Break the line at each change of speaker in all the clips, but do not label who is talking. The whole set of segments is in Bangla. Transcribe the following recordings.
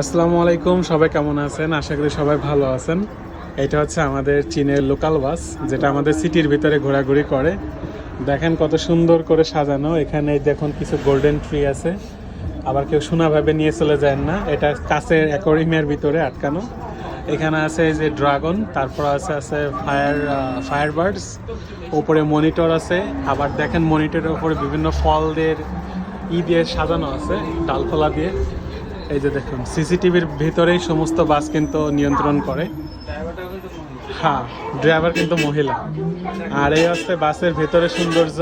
আসসালামু আলাইকুম, সবাই কেমন আছেন? আশা করি সবাই ভালো আছেন। এটা হচ্ছে আমাদের চীনের লোকাল বাস যেটা আমাদের সিটির ভিতরে ঘোরাঘুরি করে। দেখেন কত সুন্দর করে সাজানো। এখানে দেখুন কিছু গোল্ডেন ট্রি আছে। আবার কেউ সোনাভাবে নিয়ে চলে যায় না। এটা কাছের অ্যাকোরিয়ামের ভিতরে আটকানো। এখানে আছে যে ড্রাগন তারপর আছে আছে ফায়ার ফায়ার বার্ডস উপরে মনিটর আছে। আবার দেখেন মনিটরের ওপরে বিভিন্ন ফলদের ই দিয়ে সাজানো আছে ডালখোলা দিয়ে। এই যে দেখুন, সিসিটিভির ভিতরেই সমস্ত বাস কিন্তু নিয়ন্ত্রণ করে। হ্যাঁ ড্রাইভার কিন্তু মহিলা। আর এই হচ্ছে বাসের ভেতরে সৌন্দর্য।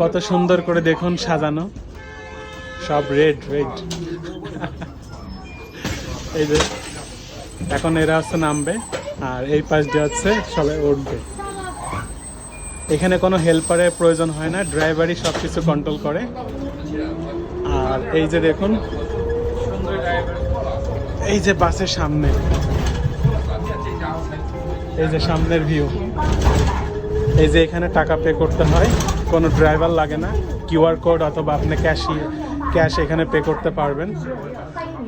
কত সুন্দর করে দেখুন সাজানো। সব রেড রেড এই যে, এখন এরা হচ্ছে নামবে, আর এই পাশ দিয়ে হচ্ছে সবাই উঠবে। এখানে কোনো হেল্পারের প্রয়োজন হয় না ড্রাইভারই সব কিছু কন্ট্রোল করে। আর এই যে দেখুন এই যে বাসের সামনে। এই যে সামনের ভিউ এই যে এখানে টাকা পে করতে হয়, কোনো ড্রাইভার লাগে না কিউআর কোড অথবা আপনি ক্যাশই ক্যাশ এখানে পে করতে পারবেন।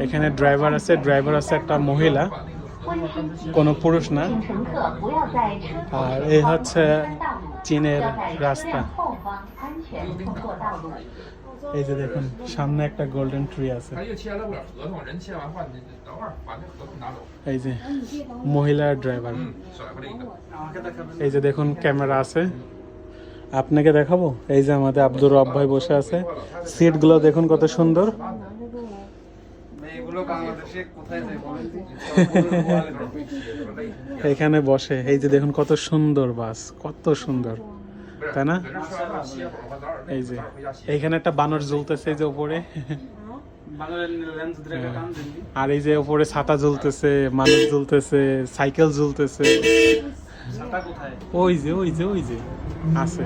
এখানে ড্রাইভার আছে ড্রাইভার আছে একটা মহিলা, কোনো পুরুষ না। আর এই হচ্ছে চীনের রাস্তা। এই যে দেখুন, সামনে একটা গোল্ডেন ট্রি আছে। এই যে মহিলা ড্রাইভার এই যে দেখুন ক্যামেরা আছে। আপনাকে দেখাবো? এই যে আমাদের আব্দুর রব ভাই বসে আছে। সিটগুলো দেখুন কত সুন্দর। এখানে বসে। এই যে দেখুন, কত সুন্দর বাস, কত সুন্দর। তাই না? এই যে এইখানে একটা বানর জ্বলতেছে যে উপরে। আর এই যে উপরে ছাতা জ্বলতেছে মানুষ জ্বলতেছে সাইকেল
জ্বলতেছে।
ওই যে ওই যে ওই যে আছে।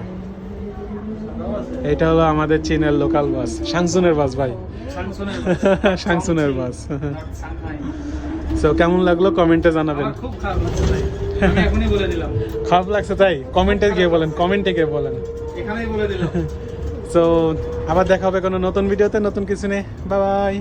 এটা হলো আমাদের চীনের লোকাল বাস শাংসুনের বাস ভাই। শাংসুনের বাস তো কেমন লাগল? কমেন্টে জানাবেন।
খুব এখনই বলে দিলাম।
খারাপ লাগছে তাই? কমেন্টে গিয়ে বলেন কমেন্টে গিয়ে বলেন।
এখানেই বলে দিলাম।
তো আবার দেখা হবে কোনো নতুন ভিডিওতে নতুন কিছু নেই বাই